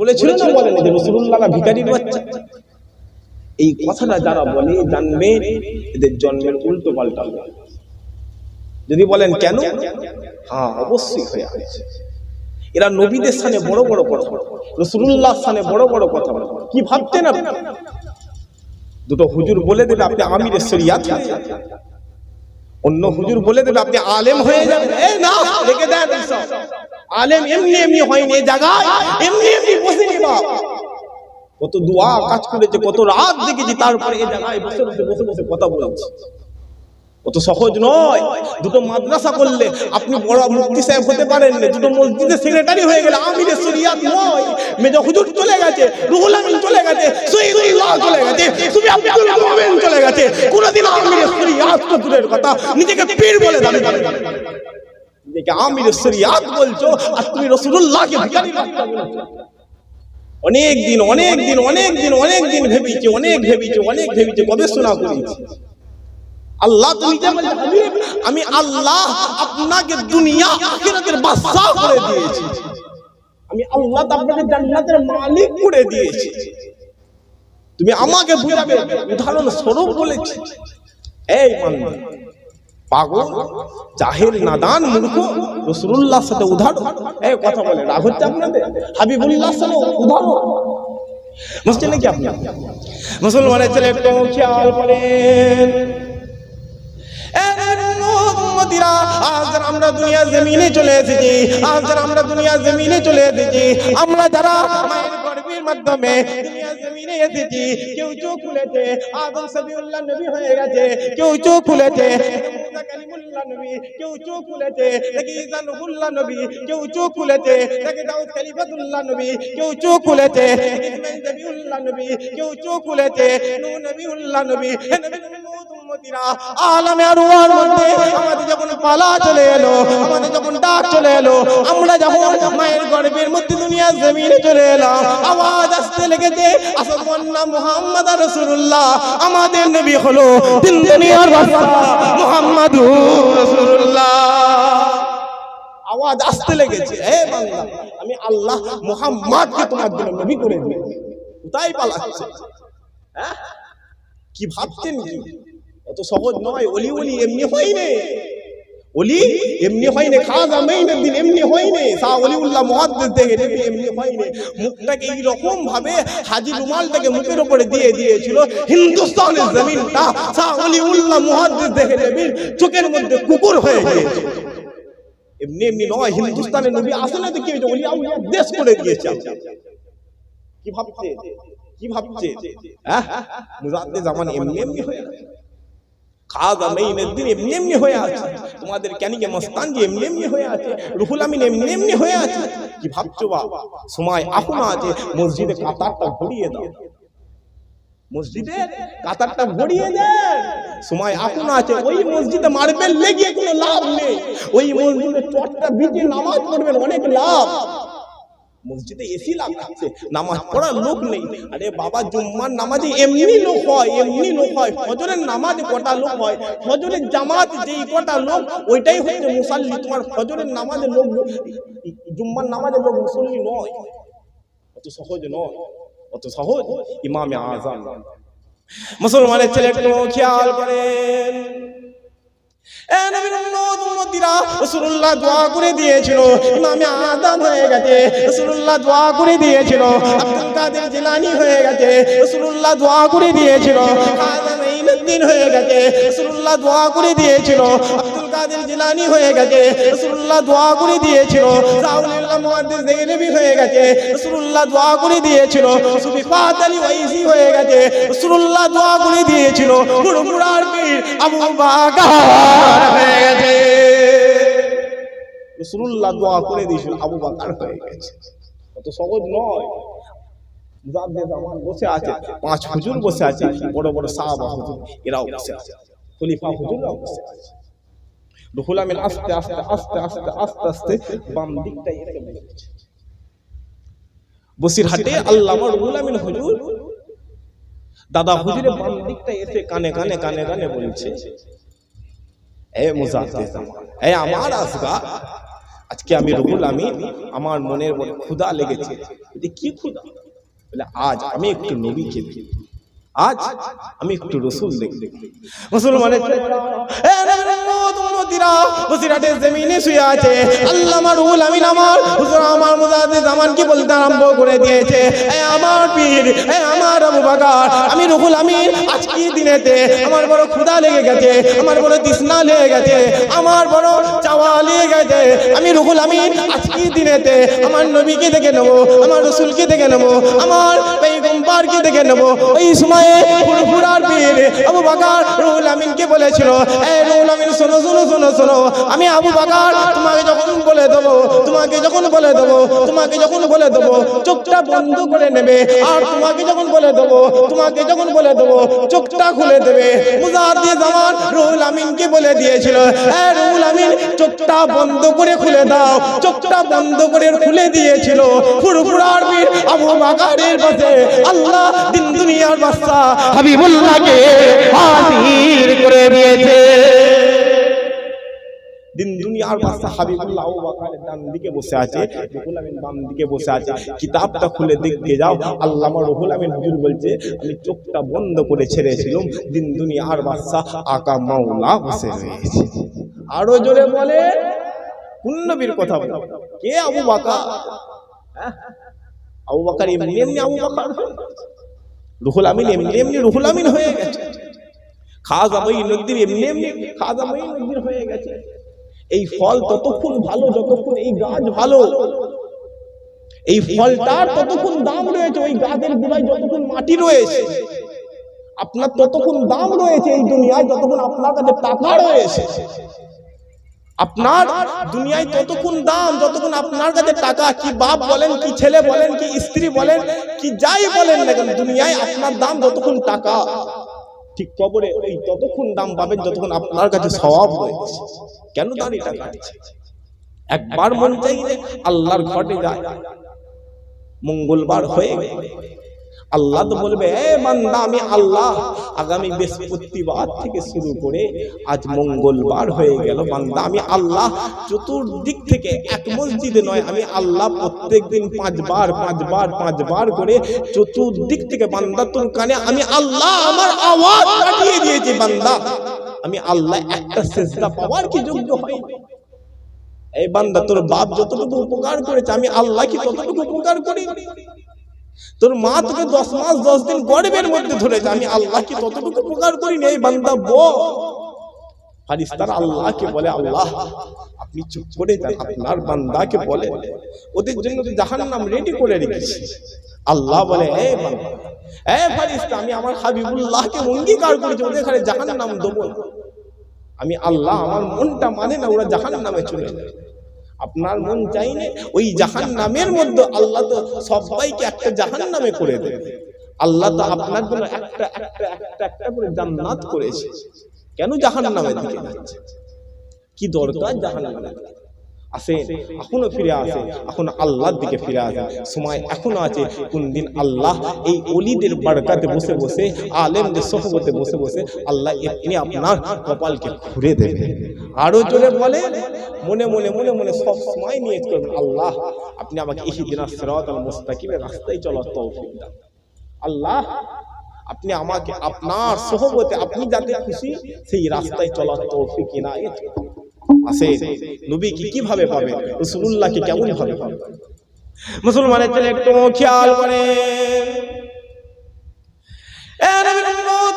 বলেছিল না বলেন যে রসুল্লাহ ভিকারির বাচ্চা? এই কথাটা যারা বলে জানবে এদের জন্মের উল্টো পাল্টা হবে। যদি বলেন কেন? হ্যাঁ অবশ্যই হয়ে আছে। এরা নবীদের স্থানে বড় বড় কথা বলে। রসুল্লাহ স্থানে বড় বড় কথা বলে। কি ভাবতেন আপনি? দুটো হুজুর বলে দেবে আপনি হয়ে যাবেন। অন্য হুজুর বলে দেবে আপনি আলেম হয়ে যাবেন। এই না রেখে দেন আলেম এমনি এমনি হয়নি এই জায়গায় এমনি এমনি বসেনি বাপ। কত দোয়া কাজ করেছে কত রাত দেখেছি তারপরে এই জায়গায় বসে বসে বসে বসে কথা বলছে। কত সহজ নয়। দুটো মাদ্রাসা করলে আপনি বড় মুফতি সাহেব হতে পারেন না, দুটো মসজিদের সেক্রেটারি হয়ে গেলে আমিরের শরিয়াত নয়। মেজর হুজুর চলে গেছে, রুহুল আমিন চলে গেছে শহীদুল্লাহ চলে গেছে, তুমি আব্দুল মোমেন চলে গেছে। কোনদিন আমিরের শরিয়াত তো দূরের কথা নিজেকে পীর বলে দাবি করে নিজেকে আমিরের শরিয়াত বলছো আর তুমি রাসূলুল্লাহকে ভিখারি বাচ্চা বলছো। অনেক দিন অনেক দিন অনেক দিন অনেক দিন ভেবেছি, অনেক ভেবেছি অনেক ভেবেছি গবেষণা করেছি আল্লাহ আমি আল্লাহ আপনাকে দুনিয়া আখিরাতের বাদশা করে দিয়েছি। আমি আল্লাহ আপনাকে জান্নাতের মালিক করে দিয়েছি। তুমি আমাকে বুঝাবে উদাহরণ স্বরূপ বলেছি। এই মানবে পাগল, জাহেল, নাদান, মূর্খ রসুল্লাহর সাথে উদাহরণ এই কথা বলে, রাগ হচ্ছে আপনাদের? হাবিবুল্লাহর সাথে উদাহরণ বুঝছেন নাকি আপনি? মুসলমানের ছেলে একটু খেয়াল করেন। আমরা দুনিয়া জমিনে চলে এসেছি আমরা দুনিয়া জমিনে চলে এসেছি আমরা যারা মায়ের মাধ্যমে দুনিয়া জমিনে এসেছি কেউ চোখ খুলেছে আদম সবিউল্লাহ নবী হয়ে গেছে কেউ চোখ খুলেছে। মুসা কালিমুল্লাহ নবী কেউ চোখ খুলেছে নবী কেউ চোখ খুলেছে দেখি দাউদ খলিফাতুল্লাহ নবী কেউ চোখ খুলেছে ইসমাইল নবিউল্লাহ নবী কেউ চোখ খুলেছে নূহ নবিউল্লাহ নবী হে নবী উম্মতিরা আলামে আরওয়ার মধ্যে আমাদের যখন পালা চলে এলো আমাদের যখন ডাক চলে এলো আমরা যখন মায়ের গর্ভের মধ্যে দুনিয়ার জমিনে চলে এলাম আওয়াজ আসতে লেগেছে। আসমান্না মুহাম্মদ রাসূলুল্লাহ। আমাদের নবী হলো তিন দুনিয়ার বাদশা মুহাম্মাদুর রাসূলুল্লাহ। আওয়াজ আসতে লেগেছে, হে বান্দা, আমি আল্লাহ মুহাম্মাদকে তোমার জন্য নবী করে দিয়েছি। কোথায় পালাচ্ছে? হ্যাঁ? কি ভাবছেন কি? অত সহজ নয় অলি অলি এমনি হয়নি অলি এমনি হয়নি, খাজা মেইনের দিন এমনি হয়নি শাহ অলিউল্লাহ মুহাদ্দিস দেখে নবী, এমনি হয়নি। মুখটাকে এই রকম ভাবে হাজি রুমালটাকে মুখের উপরে দিয়ে দিয়েছিল, হিন্দুস্তানের জমিনটা শাহ অলিউল্লাহ মুহাদ্দিস দেখে নবী, চোখের মধ্যে কুকুর হয়ে গিয়েছে। এমনি এমনি নয়, হিন্দুস্তানের নবী আসলে তো কি হয়েছে? অলি আউলিয়া দেশ করে দিয়েছে। কি ভাবছে? কি ভাবছে? হ্যাঁ মুজাদ্দে জামান এমনি এমনি হয়ে আছে এমনি এমনি হয়ে তোমাদের যে হয়ে আছে। রুহুল আমিন এমনি হয়ে আছে। কি ভাবছ সময় আছে। মসজিদে কাতারটা মসজিদে কাতারটা সময় আছে। ওই মসজিদে মারবেন লেগে কোনো লাভ নেই। ওই মসজিদে চটটা বিজে নামাজ পড়বেন, অনেক লাভ। মসজিদে এসি লাগাচ্ছে নামাজ পড়ার লোক নেই। আরে বাবা জুম্মার নামাজে এমনি লোক হয় এমনি লোক হয়। ফজরের নামাজে কটা লোক হয়? ফজরের জামাত যেই কটা লোক ওইটাই হচ্ছে মুসাল্লি। তোমার ফজরের নামাজে লোক জুম্মার নামাজে লোক মুসল্লি নয়। অত সহজ নয়। অত সহজ। ইমামে আজম। মুসলমানের ছেলে একটু খেয়াল করেন। দিয়েছিল। ইমামে আদম হয়ে গেছে। রাসূলুল্লাহ দোয়া করে দিয়েছিল। হয়ে গেছে। রাসূলুল্লাহ দোয়া করে দিয়েছিল। মাইনুদ্দিন হয়ে গেছে। রাসূলুল্লাহ দোয়া করে দিয়েছিল। কাদের জিলানী হয়ে গেছে, রাসূলুল্লাহ দোয়া করে দিয়েছিল রাউলিল্লাহ মুহাদ্দিস দেগলবি হয়ে গেছে, রাসূলুল্লাহ দোয়া করে দিয়েছিল সুফি ফাত আলী ওয়াইসি হয়ে গেছে, রাসূলুল্লাহ দোয়া করে দিয়েছিল, হুড়মুড়ার পীর আবু বাকার হয়ে গেছে। রাসূলুল্লাহ দোয়া করে দিয়েছিল, আবু বাকার হয়ে গেছে। কত সহজ নয়। বসে আছে, পাঁচ হুজুর বসে আছে, বড় বড় সাহাবা হুজুর, এরাও বসে আছে, খলিফা হুজুররাও বসে আছে। রুহুল আমিন আস্তে আস্তে আস্তে আস্তে আস্তে আস্তে বাম দিকটা এসে বসেছে বসিরহাটে আল্লামা রুহুল আমিন হুজুর দাদা হুজুরের বাম দিকটা এসে কানে কানে কানে কানে বলছে, এ জামান এ আমার আসগা আজকে আমি রুহুল আমি আমার মনের মনে ক্ষুধা লেগেছে। কি ক্ষুধা? বলে, আজ আমি একটু নবীকে দেখি আজ আমি একটু রসুল মুসলমানের জমিনে শুয়ে আছে। আল্লাহ আমার রুহুল আমিন আমার হুজুর আমার মুজাদ্দিদ জামান কি বলতে আরম্ভ করে দিয়েছে। এ আমার পীর এ আমার আবু বকর আমি রুহুল আমিন আজকে দিনেতে? আমার বড় ক্ষুধা লেগে গেছে আমার বড় তৃষ্ণা লেগে গেছে আমার বড় চাওয়া লেগে গেছে। আমি রুহুল আমিন আজকে দিনেতে? আমার নবীকে দেখে নেব আমার রসুলকে দেখে নেব আমার পেগম্বারকে দেখে নেব। ওই সময়ে ফুরফুরার পীর আবু বাকার রুহুল আমিনকে বলেছিল, এ রুহুল আমিন, শোনো শোনো শোনো শোনো, আমি আবু বাকার তোমাকে যখন বলে দেবো, তোমাকে যখন বলে দেবো, তোমাকে যখন বলে দেবো, চোখটা বন্ধ করে নেবে, আর তোমাকে যখন বলে দেবো, তোমাকে যখন বলে দেবো, চোখটা খুলে দেবে। মুজাদ্দিদ জামান রুহুল আমিনকে বলে দিয়েছিল, এ রুহুল আমিন, চোখটা বন্ধ করে খুলে দাও। চোখটা বন্ধ করে খুলে দিয়েছিল ফুরফুরার পীর আবু বাকারের পাশে আল্লাহ দিন দুনিয়ার বাদশা হাবিবুল্লাহকে হাজির করে দিয়েছে। দিন দুনিয়ার হাবিবুল্লাহ ডান দিকে বসে আছে, রুহুল আমিন বাম দিকে বসে আছে। কিতাবটা খুলে দেখতে যাও, আল্লামা রুহুল আমিন হুজুর বলছে, আমি চোখটা বন্ধ করে ছেড়েছিলাম, দিন দুনিয়ার বাদশা আকা মাওলা বসে রয়েছে। আরও জোরে বলে কোন নবীর কথা বলে। কে আবু বাকার? হ্যাঁ? আবু বাকার এমনি এমনি আবু বাকার। রুহুল আমিন এমনি এমনি রুহুল আমিন হয়ে গেছে। খাজা বই নদীর এমনি এমনি খাজা বই নদীর হয়ে গেছে। এই ফল ততক্ষণ ভালো যতক্ষণ এই গাছ ভালো। এই ফলটার ততক্ষণ দাম রয়েছে ওই গাছের গোড়ায় যতক্ষণ মাটি রয়েছে। আপনার ততক্ষণ দাম রয়েছে এই দুনিয়ায় যতক্ষণ আপনার কাছে টাকা রয়েছে। আপনার দুনিয়ায় ততক্ষণ দাম, যতক্ষণ আপনার কাছে টাকা, কি বাপ বলেন, কি ছেলে বলেন, কি স্ত্রী বলেন, কি যাই বলেন না কেন, দুনিয়ায় আপনার দাম যতক্ষণ টাকা, ঠিক কবরে ওই ততক্ষণ দাম পাবেন যতক্ষণ আপনার কাছে স্বভাব রয়েছে। কেন দাঁড়িয়ে কাটছে? একবার মন চাইলে আল্লাহর ঘটে যায়, মঙ্গলবার হয়ে আল্লাহ তো বলবে আমি আল্লাহ। আগামী বৃহস্পতিবার থেকে শুরু করে আজ মঙ্গলবার হয়ে গেল বান্দা আমি আল্লাহ চতুর্দিক থেকে এক মসজিদে নয় আমি আল্লাহ প্রত্যেক দিন পাঁচবার পাঁচবার পাঁচবার করে চতুর্দিক থেকে বান্দা তোর কানে আমি আল্লাহ আমার আওয়াজ কাটিয়ে দিয়েছি বান্দা। আমি আল্লাহ একটা সেজদা পাওয়ার কি যোগ্য হয়নি এই বান্দা তোর বাপ যতটুকু উপকার করেছে আমি আল্লাহ কি ততটুকু উপকার করি? তোর মা তোকে দশ মাস দশ দিন গর্বের মধ্যে ধরেছে। আমি আল্লাহ কি ততটুকু উপকার করিনি এই বান্দা ফারিস্তারা আল্লাহকে বলে আল্লাহ আপনি চুপ করে আপনার বান্দাকে বলে। ওদের জন্য তো জাহান নাম রেডি করে রেখেছি আল্লাহ বলে এ বান্দা এ ফারিস্তা আমি আমার হাবিবুল্লাহকে অঙ্গীকার করেছি ওদের এখানে জাহান নাম দেবো আমি আল্লাহ আমার মনটা মানে না ওরা জাহান নামে চলে যায়। আপনার মন চাইলে ওই জাহান নামের মধ্যে আল্লাহ তো সবাইকে একটা জাহান নামে করে দেয় আল্লাহ তো আপনার জন্য একটা একটা একটা একটা করে জান্নাত করেছে। কেন জাহান নামে দিকে যাচ্ছে? কি দরকার জাহান নামে আসে এখনও ফিরে আসে এখন আল্লাহর দিকে ফিরে আসে সময় এখনও আছে কোন দিন আল্লাহ এই অলিদের বারকাতে বসে বসে, আলেমদের সহবতে বসে বসে আল্লাহ এমনি আপনার কপালকে ঘুরে দেবে। আরও জোরে বলে মনে মনে মনে মনে সব সময় নিয়ে করবেন, আল্লাহ, আপনি আমাকে এই দিন সিরাত আল মুস্তাকিমের রাস্তায় চলার দান। আল্লাহ, আপনি আমাকে আপনার সহবতে আপনি যাতে খুশি, সেই রাস্তায় চলার তৌফিক ইনায়েত করুন। আসে নবী কি কীভাবে পাবে রসুল্লাহকে কেমন ভাবে পাবে মুসলমানের ছেলে একটু খেয়াল করে এ নবীর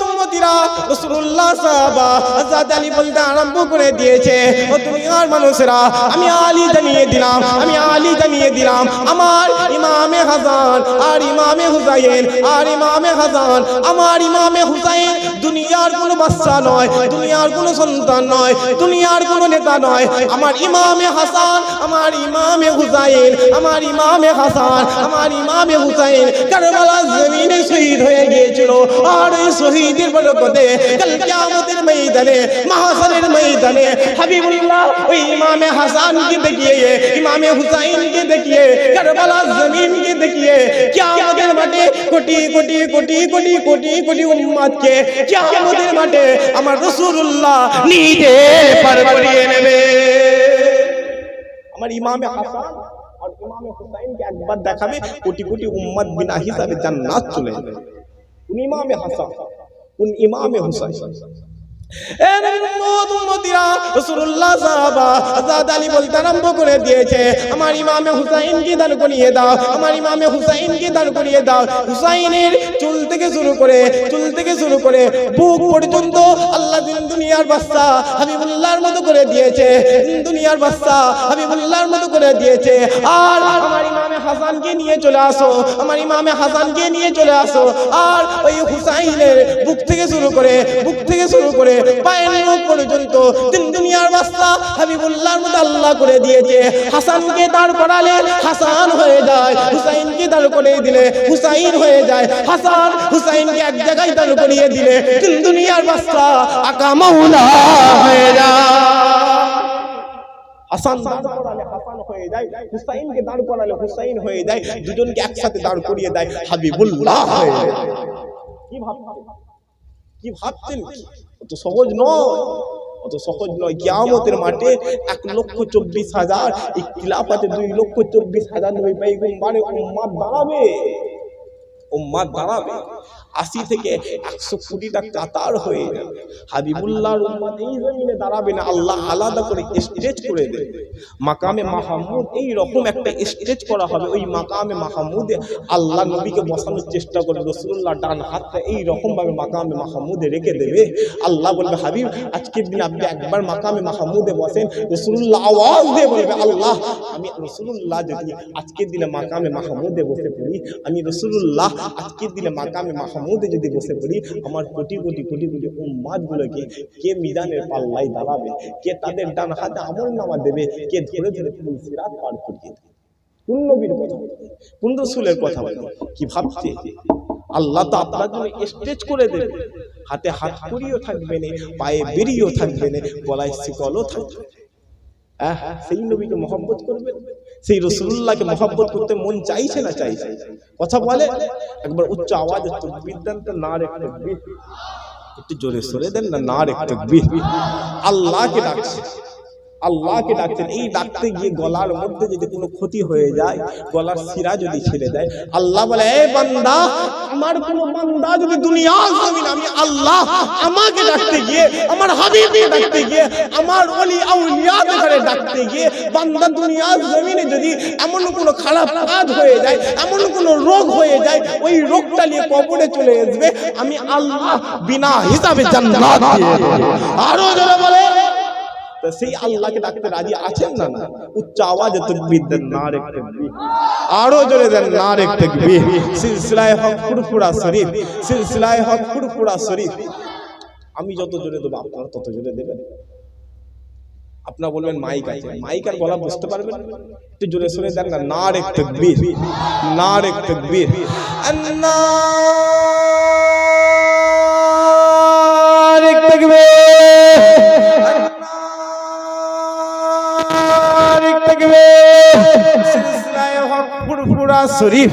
উম্মত, উম্মতিরা, রাসূলুল্লাহ সাহাবা, হযরত আলী বলতে আরম্ভ করে দিয়েছে ও দুনিয়ার মানুষেরা আমি আলী জানিয়ে দিলাম আমি আলী জানিয়ে দিলাম আমার ইমামে হাসান আর ইমামে হুসাইন আর ইমামে হাসান আমার ইমামে হুসাইন দুনিয়ার কোনো বাচ্চা নয় দুনিয়ার কোনো সন্তান নয় দুনিয়ার কোনো নেতা নয় আমার ইমামে হাসান আমার ইমামে হুসাইন আমার ইমামে হাসান আমার ইমামে হুসাইন কারবালার জমিনে শহীদ হয়ে গিয়েছিল আর ওই শহীদের বরকতে কাল কিয়ামতের ময়দানে মাহশরের ময়দানে, হাবিবুল্লাহ ওই ইমামে হাসানকে দেখিয়ে, ইমামে হুসাইনকে দেখিয়ে, কারবালার জমিনকে দেখিয়ে, কিয়ামতের মাঠে কোটি কোটি কোটি কোটি কোটি কোটি উম্মতকে কিয়ামতের মাঠে আমার রাসূলুল্লাহ নিজে পার নেবে। আমার ইমামে হাসান একবার দেখাবে, কোটি কোটি উম্মত বিনা হিসাবে জান্নাত চলে যাবে। ইমামে হাসান। কোন ইমামে হুসাইন দুনিয়ার মতো করে দিয়েছে, দুনিয়ার বাচ্চা হাবিবুল্লাহর মতো করে দিয়েছে। আর আমার ইমামে হাসানকে নিয়ে চলে আসো, আমার ইমামে হাসানকে নিয়ে চলে আসো। আর ওই হুসাইনের বুক থেকে করে বুক থেকে শুরু করে পায়ের নখ পর্যন্ত দিন দুনিয়ার বাস্তা হাবিবুল্লাহর মতো আল্লাহ করে দিয়েছে। হাসানকে দাঁড় করালে হাসান হয়ে যায়, হুসাইনকে দাঁড় করিয়ে দিলে হুসাইন হয়ে যায়। হাসান হুসাইনকে এক জায়গায় দাঁড় করিয়ে দিলে দিন দুনিয়ার বাস্তা আকা মাওলা হয়ে যায়। দুজনকে একসাথে দাঁড় করিয়ে দেয় হাবিবুল্লাহ হয়ে যায়। কি কি ভাবছেন? অত সহজ নয়। অত সহজ নয়। কিয়ামতের মাঠে এক লক্ষ চব্বিশ হাজার এই কিলাফাতে দুই লক্ষ চব্বিশ হাজার নবী পাইগম্বারে উম্মাদ দাঁড়াবে। উম্মাদ দাঁড়াবে। আশি থেকে একশো কোটিটা কাতার হয়ে যাবে হাবিবুল্লাহর উম্মাদ এই জমিনে দাঁড়াবে না আল্লাহ আলাদা করে স্টেজ করে দেবে। মাকামে মাহমুদ এই রকম একটা স্টেজ করা হবে, ওই মাকামে মাহমুদে আল্লাহ নবীকে বসানোর চেষ্টা করে রসুল্লাহ ডান হাতটা এই রকম ভাবে মাকামে মাহমুদে রেখে দেবে। আল্লাহ বলবে, হাবিব, আজকের দিন আপনি একবার মাকামে মাহমুদে বসেন রসুল্লাহ আওয়াজ দিয়ে বলবে, আল্লাহ, আমি রসুল্লাহ যদি আজকের দিনে মাকামে মাহমুদে বসে পড়ি, আমি রসুল্লাহ আজকের দিনে মাকামে মাহমুদে যদি বসে পড়ি, আমার কোটি কোটি কোটি কোটি উম্মাদ গুলোকে কে মিজানের পাল্লাই দাঁড়াবে, কে তাদের ডান হাতে আমল নামা দেবে, কে ধরে ধরে ফুল সিরাত পার করিয়ে দেবে। কোন নবীর কথা বলে কোন রসুলের কথা বলে কি ভাবছে? আল্লাহ তো আপনার জন্য স্টেজ করে দেবে। হাতে হাত করিও থাকবে না, পায়ে বেরিয়েও থাকবে না, গলায় শিকলও থাকবে। হ্যাঁ সেই নবীকে মহব্বত করবে? সেই রসুল্লাহকে মহব্বত করতে মন চাইছে না চাইছে? কথা বলে, একবার উচ্চ আওয়াজ হচ্ছে বিদ্যান্ত না রেখে একটু জোরে সরে দেন না না রে তকবীর। আল্লাহকে ডাকছে। আল্লাহকে ডাকছেন। এই ডাকতে গিয়ে গলার মধ্যে যদি কোনো ক্ষতি হয়ে যায় গলার শিরা যদি ছেড়ে দেয় আল্লাহ বলে এই বান্দা আমার কোন বান্দা যদি দুনিয়া জমিন আমি আল্লাহ আমাকে ডাকতে গিয়ে আমার হাবিবকে ডাকতে গিয়ে আমার ওলি আউলিয়াদের ঘরে ডাকতে গিয়ে বান্দা দুনিয়া জমিনে যদি এমন কোনো খারাপ কাজ হয়ে যায় এমন কোনো রোগ হয়ে যায় ওই রোগটা নিয়ে কবরে চলে আসবে আমি আল্লাহ বিনা হিসাবে জান্নাত দিয়ে। আরও যারা বলে তা সেই আল্লাহকে ডাকতে রাজি আছেন না না? উচ্চ আওয়াজে তকবীর দেন না রে আরও জোরে দেন না রে তকবীর। সিলসিলায়ে হক, ফুরফুরা শরীফ। সিলসিলায়ে হক, ফুরফুরা শরীফ। আমি যত জোরে দেবো, আপনারা তত জোরে দেবেন। আপনারা বলবেন, মাইক আছে। মাইক আর বলা বুঝতে পারবেন? একটু জোরে সরে দেন না না রে তকবীর। না রে তকবীর। আল্লাহ সিলসিলায়ে হক ফুরফুরা শরীফ।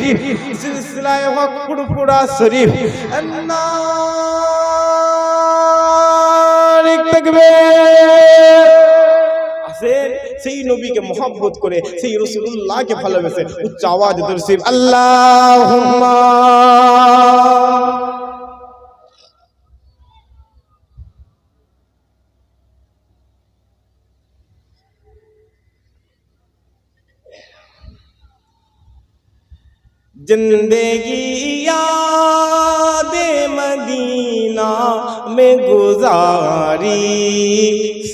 সিলসিলায়ে হক ফুরফুরা শরীফ। আসেন সেই নবীকে মোহাব্বত করে, সেই রসুল্লাহকে ভালোবেসে উচ্চ আওয়াজ দর্শিব আল্লাহ زندگی یاد مدینہ میں گزاری،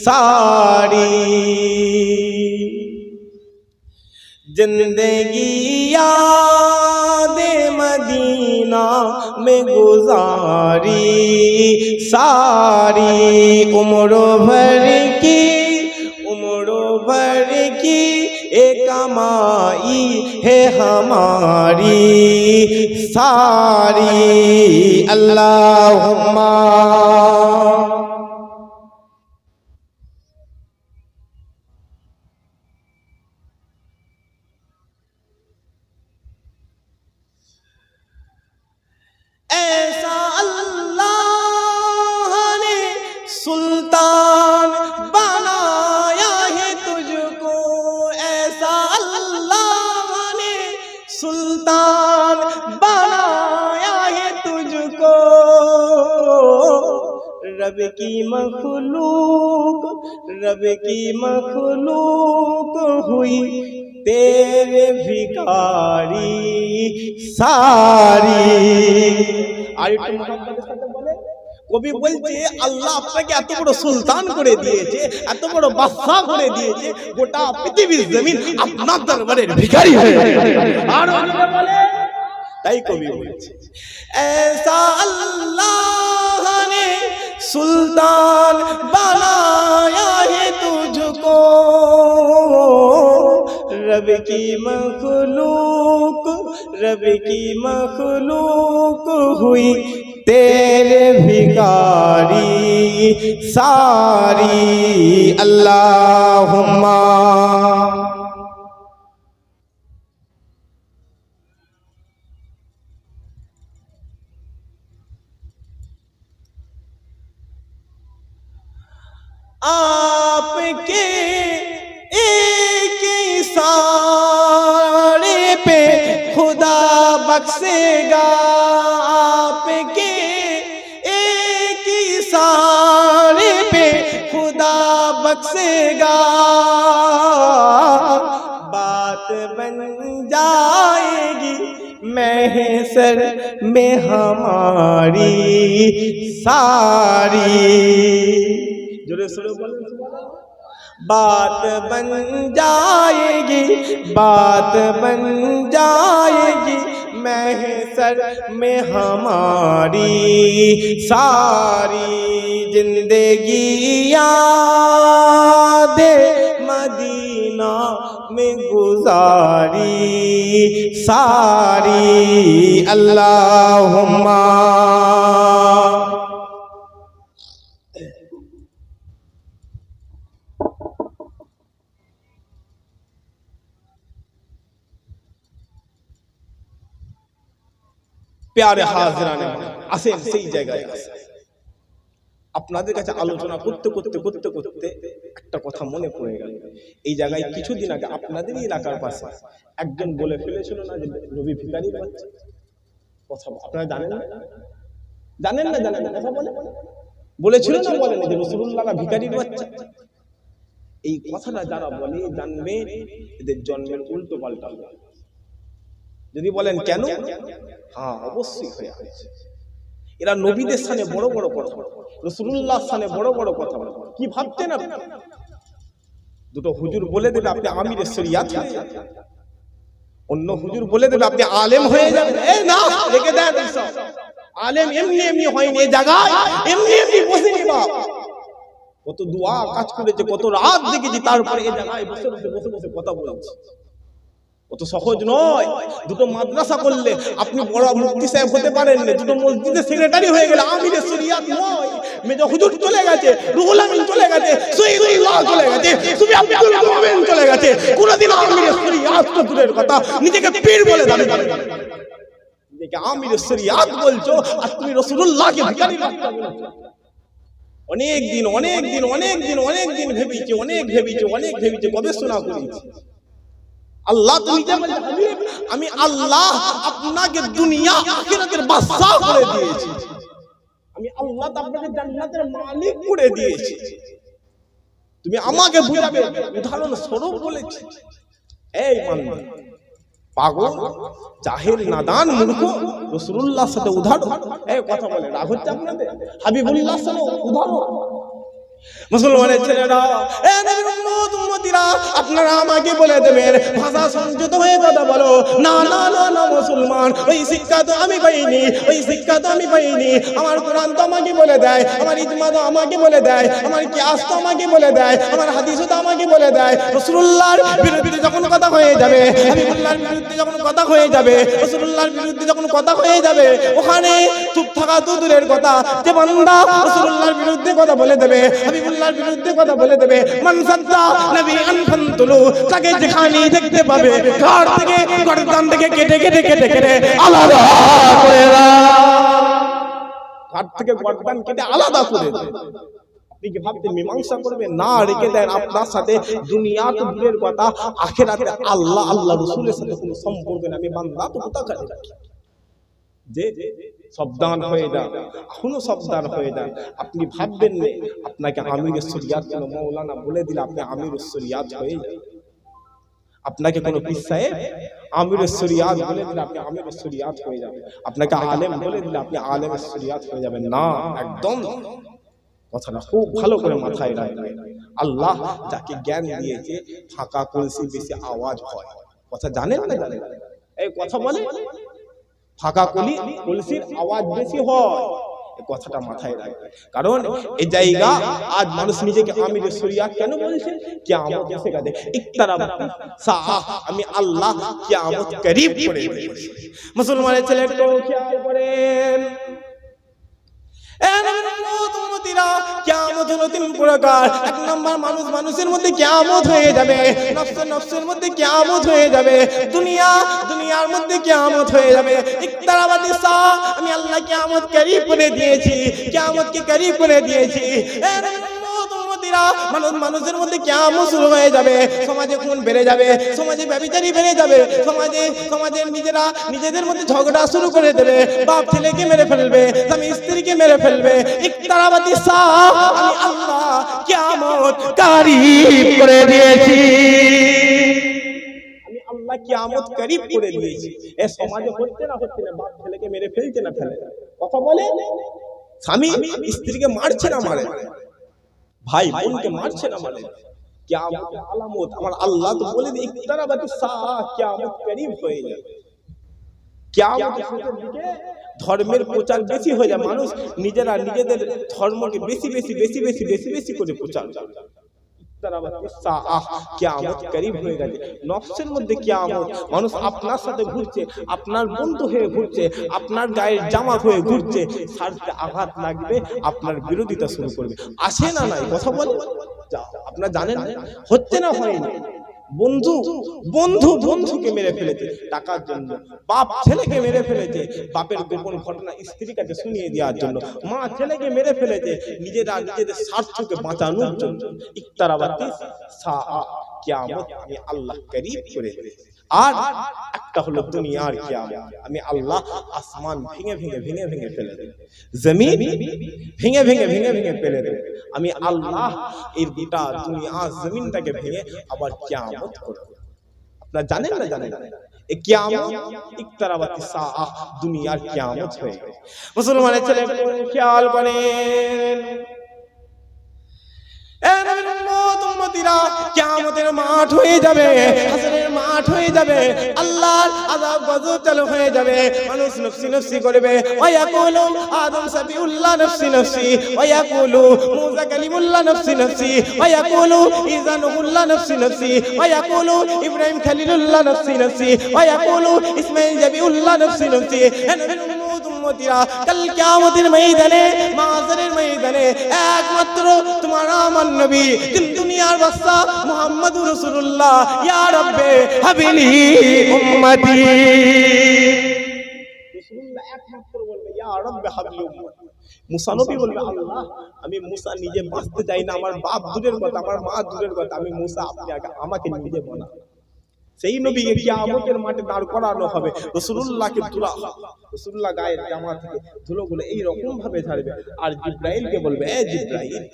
ساری۔ زندگی یاد مدینہ میں گزاری، ساری۔ عمر بھر کی कमाई है हमारी सारी अल्लाहुम्मा ऐसा সুলতান বানায়া रब की کی रब की کی مخلوق ہوئی تیرے بھکاری ساری কবি বলছে আল্লাহ আপনাকে এত বড় সুলতান করে দিয়েছে এত বড় বাদশা করে দিয়েছে গোটা পৃথিবীর জমিন আপনার দরবারের ভিখারি হয়ে গেছে। আর অন্যরা বলে তাই কবি বলছে ऐसा अल्लाह ने सुल्तान बनाया है तुझको रब की मखलूक रब की मखलूक हुई تیرے بھکاری ساری اللہم۔ آپ کے ایک سارے پہ خدا بخشے گا۔ سے گا۔ بات بن جائے گی میں سر میں ہماری ساری۔ بات بن جائے گی، بات بن جائے महसर में हमारी सारी जिंदगी याद मदीना में गुजारी सारी अल्लाहुम्मा প্যারে হাজরানে আসেন সেই জায়গায় আপনাদের কাছে আলোচনা করতে করতে করতে করতে একটা কথা মনে পড়ে গেল। এই জায়গায় কিছুদিন আগে আপনাদেরই এলাকার পাশে একজন বলে ফেলেছিল না যে রবি ভিকারির বাচ্চা কথা আপনারা জানেন না? জানেন না জানেন না, কথা বলে? বলেছিল না বলেন যে রসুল্লাহ ভিকারির বাচ্চা? এই কথাটা যারা বলে, জানবে, এদের জন্মের উল্টো পাল্টা হবে। যদি বলেন কেন? হ্যাঁ অবশ্যই হয়ে আছে। এরা নবীদের স্থানে বড় বড় কথা বলে। রসুল্লাহ স্থানে বড় বড় কথা বলে। কি ভাবতেন আপনি? দুটো হুজুর বলে দেবে আপনি আমির শরিয়াত অন্য হুজুর বলে দেবে আপনি আলেম হয়ে যাবেন। এই না রেখে দেন আলেম এমনি এমনি হয়নি এই জায়গায় এমনি এমনি বসেনি বাপ। কত দোয়া কাজ করেছে কত রাত দেখেছি তারপরে এই জায়গায় বসে বসে বসে বসে কথা বলছে। অত সহজ নয়। দুটো মাদ্রাসা করলে আপনি বড় মুফতি সাহেব হতে পারেন না, দুটো মসজিদের সেক্রেটারি হয়ে গেলে আমিরে শরিয়াত নয়। মেজো হুজুর চলে গেছে, রুহুল আমিন চলে গেছে চলে গেছে তুমি আব্দুল চলে গেছে। কোনদিন দূরের কথা, নিজেকে পীর বলে দাবি করে নিজেকে বলছো আর তুমি রাসূলুল্লাহকে ভিখারি অনেক দিন অনেক দিন অনেক দিন অনেক দিন ভেবেছি, অনেক ভেবেছি অনেক ভেবেছি, গবেষণা করেছি। আল্লাহ তো নিজে বলছে, আমি আল্লাহ আপনাকে দুনিয়া আখিরাতের বাদশা করে দিয়েছি। আমি আল্লাহ আপনাকে জান্নাতের মালিক করে দিয়েছি। তুমি আমাকে বুঝাবে উদাহরণ স্বরূপ বলেছি। এই মানবে পাগল জাহেল নাদান মূর্খ রসুল্লাহর সাথে উদাহরণ। এই কথা বলে রাগ হচ্ছে আপনাদের? হাবিবুল্লাহর সাথে উদাহরণ। মুসলমানের ছেলেরা আপনারা আমাকে বলে দেবেন ভাষা সংযত হয়ে কথা বলো। না না না না মুসলমান ওই শিক্ষা তো আমি পাইনি ওই শিক্ষা তো আমি পাইনি। আমার কোরআন তো আমাকে বলে দেয় আমার ইজমা তো আমাকে বলে দেয় আমার কিয়াস তো আমাকে বলে দেয় আমার হাদিসও তো আমাকে বলে দেয়। রসুল্লাহর বিরুদ্ধে যখন কথা হয়ে যাবে হাবিবুল্লাহর বিরুদ্ধে যখন কথা হয়ে যাবে রসুল্লাহর বিরুদ্ধে যখন কথা হয়ে যাবে ওখানে চুপ থাকা তো দূরের কথা যে বান্দা রসুল্লাহর বিরুদ্ধে কথা বলে দেবে হাবিবুল্লাহর বিরুদ্ধে কথা বলে দেবে। মান সাদ্দা নবী আনফান্তুলু, তাকে যেখানে দেখতে পাবে ঘর থেকে, গর্দান থেকে কেটে কেটে কেটে কেটে আলাদা করে ঘাট থেকে গর্দান কেটে আলাদা করে আখেরাতে আল্লাহ আল্লাহ রসুলের সাথে কোনো সম্পর্ক নেই। আমি বান্দা তো কোথা যে সাবধান হয়ে যান। এখনও সাবধান হয়ে যান। আপনি ভাববেন না, আপনাকে আমির শরিয়াত কোন মৌলানা বলে দিলে আপনি আমির শরিয়াত হয়ে যান। আপনাকে কোনো সাহেব আমির শরিয়াত বলে দিলে আপনি আমির শরিয়াত হয়ে যাবেন। আপনাকে আলেম বলে দিলে আপনি আলেম শরিয়াত হয়ে যাবেন। না, একদম। কথাটা খুব ভালো করে মাথায় রাখবেন। আল্লাহ যাকে জ্ঞান দিয়েছে, ফাঁকা কলসি বেশি আওয়াজ হয়। কথা জানেন না জানেন? এই কথা বলে? ফাঁকা কলি, কলসির আওয়াজ বেশি হয়। কথাটা মাথায় রাখবে। কারণ এই জায়গা, আজ মানুষ নিজেকে আমি সরিয়া কেন বলছে? আমত এসে গেছে। সাহা, আমি আল্লাহ কিয়ামত করিব করে মুসলমানের ছেলে খেয়াল করেন উম্মত, হলো তিন মানুষের মধ্যে কিয়ামত হয়ে যাবে। নফস নফসের মধ্যে কিয়ামত হয়ে যাবে। দুনিয়া দুনিয়ার মধ্যে কিয়ামত হয়ে যাবে। ইকতারাবাতি সা আমি আল্লাহ কিয়ামত করিব করে দিয়েছি। কিয়ামতকে করিব করে দিয়েছি। উম্মতিরা, মানুষ মানুষের মধ্যে কিয়ামত শুরু হয়ে যাবে। সমাজে খুন বেড়ে যাবে সমাজে ব্যভিচারী বেড়ে যাবে সমাজে সমাজের নিজেরা নিজেদের মধ্যে ঝগড়া শুরু করে দেবে। বাপ ছেলেকে মেরে ফেলবে স্বামী স্ত্রীকে মেরে ফেলবে। কিয়ামত তারিফ করে দিয়েছি। কথা বলে? স্বামী স্ত্রীকে মারছে না মারে। ভাই, বোনকে মারছেন আমাদের আলামত। আমার আল্লাহ বলে দিই ইকতারাবাতি সা কিয়ামত করিব যাবে। কিয়ামতের শেষের দিকে ধর্মের প্রচার বেশি হয়ে যায়। মানুষ নিজেরা নিজেদের ধর্মকে বেশি বেশি বেশি বেশি বেশি বেশি করে প্রচার মানুষ আপনার সাথে ঘুরছে, আপনার বন্ধু হয়ে ঘুরছে, আপনার গায়ের জামা হয়ে ঘুরছে। আঘাত লাগবে, আপনার বিরোধিতা শুরু করবে। আসে না নাই? কথা বলে? আপনার জানেন? হচ্ছে না হয়নি? বন্ধু বন্ধু বন্ধুকে মেরে ফেলেছে টাকার জন্য। বাপ ছেলেকে মেরে ফেলেছে। বাপের গোপন ঘটনা স্ত্রীর কাছে শুনিয়ে দেওয়ার জন্য। মা ছেলেকে মেরে ফেলেছে নিজেরা নিজেদের স্বার্থকে বাঁচানোর জন্য। ইকতারাবাতি সাআ কিয়ামত আমি আল্লাহ করিব করে দিয়েছি। আর একটা হলো দুনিয়ার কিয়ামত আমি আল্লাহ আসমান ভেঙে ভেঙে ভেঙে ভেঙে ফেলে দেব। জমিন ভেঙে ভেঙে ভেঙে ভেঙে ফেলে দেব। আমি আল্লাহ এই গোটা দুনিয়া জমিনটাকে ভেঙে আবার কিয়ামত করব। আপনারা জানেন না জানেন না? মুসলমানের মাঠ হয়ে যাবে। মাঠ হয়ে যাবে। আল্লাহর আযাব গজব চালু হয়ে যাবে। মানুষ নফসি নফসি করবে। ওয়ায়াকুলু আদম সাবিউল্লাহ নফসি নফসি। ওয়ায়াকুলু মুসা কালিমুল্লাহ নফসি নফসি। ওয়ায়াকুলু ইজানুল্লাহ নফসি নফসি। ওয়ায়াকুলু ইব্রাহিম খলিলুল্লাহ নফসি নফসি। জাবিউল্লাহ নফসি নফসি। উম্মতিরা, কাল কিয়ামতের ময়দানে মাহশরের ময়দানে একমাত্র তোমার আমার নবী তিন দুনিয়ার বাদশা মুহাম্মদুর রাসূলুল্লাহ। ইয়া রাব্বে হাবিলি উম্মতি। আমি মুসা নিজে বাঁচতে চাই না আমার বাপ দূরের কথা আমার মা দূরের কথা আমি মুসা আপনি আগে আমাকে নিজে বানা সেই নবীকে কিয়ামতের মাঠে দাঁড় করানো হবে। রাসূলুল্লাহকে তুলা রাসূলুল্লাহ গায়ের জামা থেকে ধুলোগুলো এই রকম ভাবে ঝাড়বে। আর জিব্রাইলকে বলবে এ জিব্রাইল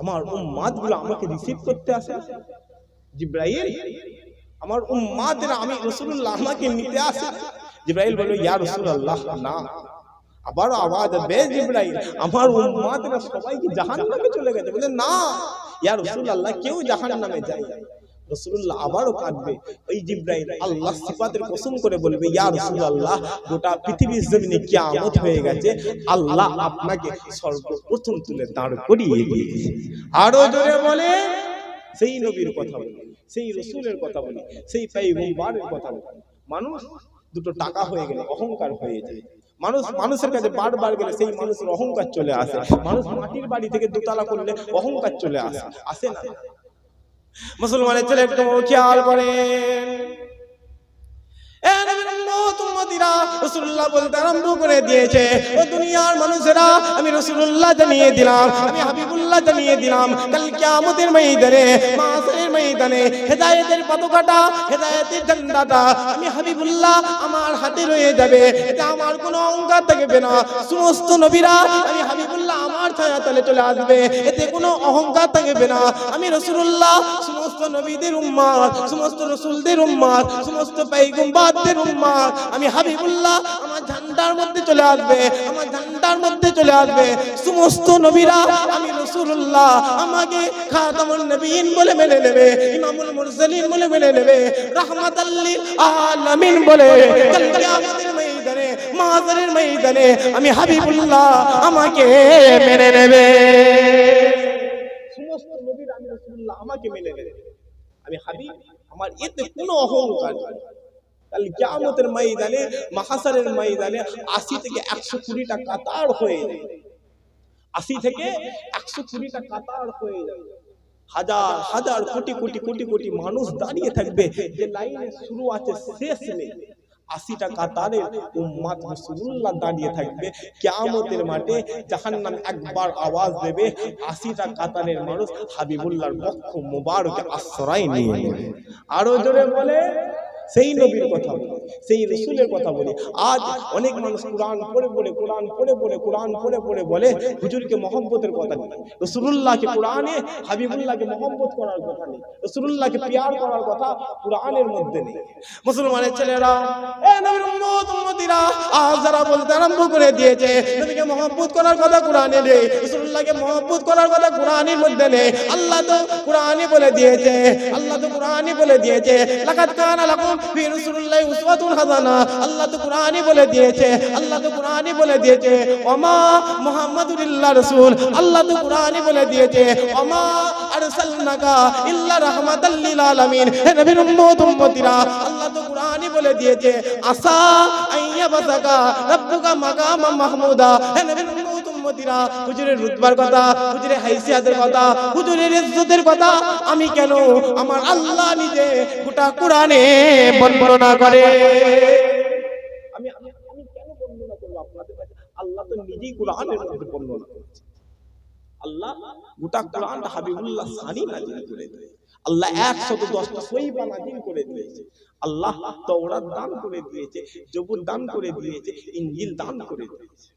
আমার উম্মাদগুলো আমাকে রিসিভ করতে আসে জিব্রাইল আমার উম্মাদেরা আমি রাসূলুল্লাহ আমাকে নিতে আসে জিব্রাইল বলল ইয়া রাসূলুল্লাহ না। আবার আওয়াজ বে জিব্রাইল আমার উম্মাদেরা সবাই কি জাহান্নামে চলে গেছে। বলে না। ইয়া রাসূলুল্লাহ কেউ জাহান্নামে যায় না। রাসূলুল্লাহ আবারও কাঁদবে। ওই জিব্রাইল আল্লাহ সিফাতের কসম করে বলবে ইয়া রাসূলুল্লাহ গোটা পৃথিবীর জমিনে কিয়ামত হয়ে গেছে। আল্লাহ আপনাকে সর্বপ্রথম তুলে দাঁড় করিয়ে দিয়েছে। আরও জোরে বলে সেই নবীর কথা বলি সেই রসুলের কথা বলি সেই কথা বলি। মানুষ দুটো টাকা হয়ে গেলে অহংকার হয়ে যায়। মানুষ মানুষের কাছে বারবার গেলে সেই মানুষের অহংকার চলে আসে। মানুষ মাটির বাড়ি থেকে দোতলা করলে অহংকার চলে আসে। আসে না। মুসলমানের ছেলে একটু খেয়াল করেন করে হেদায়েতের পতাকাটা, হেদায়েতের হাবিবুল্লাহ আমার হাতে রয়ে যাবে। এতে আমার কোনো থাকবে না। সমস্ত নবীরা, আমি হাবিবুল্লাহ আমার ছায়া তলে চলে আসবে। এতে কোনো অহংকার থাকবে না। আমি রসুল্লাহ সমস্ত নবীদের উম্মাদ, সমস্ত রসুলদের উম্মাদ, সমস্ত পাইগুম্বাদদের উম্মাদ। আমি হাবিবুল্লাহ, আমার ঝান্ডার মধ্যে চলে আসবে, আমার ঝান্ডার মধ্যে চলে আসবে। সমস্ত নবীরা, আমি রসুল্লাহ আমাকে খাতামুল নবীন বলে মেনে নেবে, ইমামুল মুরসালিন বলে মেনে নেবে রাহমাতাল্লিল আলামিন বলে। কাল কিয়ামতের ময়দানে ময়দানে আমি হাবিবুল্লাহ আমাকে মেনে নেবে। সমস্ত নবীর আমি আমাকে মেনে নেবে। আমি হাবিব, আমার এতে কোনো অহংকার কিয়ামতের ময়দানে, মাহাসারের ময়দানে আশি থেকে একশো কুড়িটা কাতার হয়ে যাবে। আশি থেকে হয়ে যাবে। হাজার হাজার, কোটি কোটি কোটি কোটি মানুষ দাঁড়িয়ে থাকবে। যে লাইনে শুরু আছে, শেষ নেই। আশিটা কাতারের উম্মাদ মুসলিমরা দাঁড়িয়ে থাকবে। কেয়ামতের মাঠে জাহান্নাম একবার আওয়াজ দেবে। আশিটা কাতারের মানুষ হাবিবুল্লাহর পক্ষ মোবারকে আশ্রয় নিয়ে আরও জোরে বলে সেই নবীর কথা বলি সেই রসুলের কথা বলি। আজ অনেক মানুষ কোরআন পড়ে পড়ে কোরআন পড়ে পড়ে কোরআন পড়ে পড়ে বলে হুজুরকে মহব্বতের কথা নেই রসুল্লাহকে কোরআনে হাবিবুল্লাহকে মহব্বত করার কথা নেই। রসুল্লাহকে পিয়ার করার কথা কোরআনের মধ্যে নেই। মুসলমানের ছেলেরা এ নবীর উম্মত উম্মতিরা আজ যারা বলতে আরম্ভ করে দিয়েছে নবীকে মহব্বত করার কথা কোরআনে নেই। রসুল্লাহকে মহব্বত করার কথা কোরআনের মধ্যে নেই। আল্লাহ তো কোরআনই বলে দিয়েছে আল্লাহ তো কোরআনই বলে দিয়েছে লাকাত কানা লাকুম আল্লাহ বলে দিয়েছে, আল্লাহ তো কোরআনই বলে আল্লাহ তো বলে দিয়েছে, ওমা আরসালনাকা ইল্লা রাহমাতাল লিল আল্লাহ তো বলে দিয়েছে, আসা আইয়া বাসাকা মাকামা মাহমুদা। উম্মতিরা হুজুরের রুতবার কথা, হুজুরের কথা, হুজুরের ইজ্জতের কথা, আমি কেন আমার আল্লাহ নিজে গোটা কোরআনে বর্ণনা করে? আমি আমি কেন বর্ণনা করব আপনাদের কাছে? আল্লাহ তো নিজেই কোরআনের মধ্যে বর্ণনা করেছে। আল্লাহ গোটা হাবিবুল্লাহ সানি নাজিল করে আল্লাহ একশত দশটা নাজিল করে দিয়েছে। আল্লাহ দান করে দিয়েছে জবুর দান করে দিয়েছে ইঞ্জিল দান করে দিয়েছে।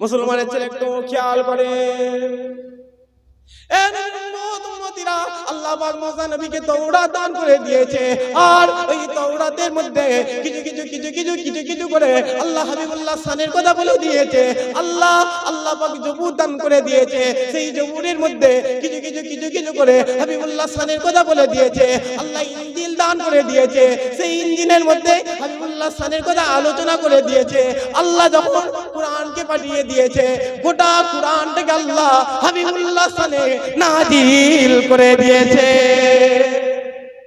মুসলমানের ছেলে একটু খেয়াল করে। উম্মতিরা, আল্লাহ পাক মুসা নবীকে তওরাত দান করে দিয়েছে। আর ওই তওরাতের মধ্যে কিছু কিছু কিছু কিছু কিছু কিছু করে আল্লাহ হাবিবুল্লাহ সানের কথা বলে দিয়েছে। আল্লাহ আল্লাহ পাক জবুর দান করে দিয়েছে। সেই জবুরের মধ্যে কিছু কিছু কিছু কিছু করে হাবিবুল্লাহ সানের কথা বলে দিয়েছে। আল্লাহ ইঞ্জিল দান করে দিয়েছে। সেই ইঞ্জিনের মধ্যে হাবিবুল্লাহ সানের কথা আলোচনা করে দিয়েছে। আল্লাহ যখন কোরআনকে পাঠিয়ে দিয়েছে গোটা কোরআনটাকে আল্লাহ হাবিবুল্লাহ সানে নাজিল করে দিয়েছে।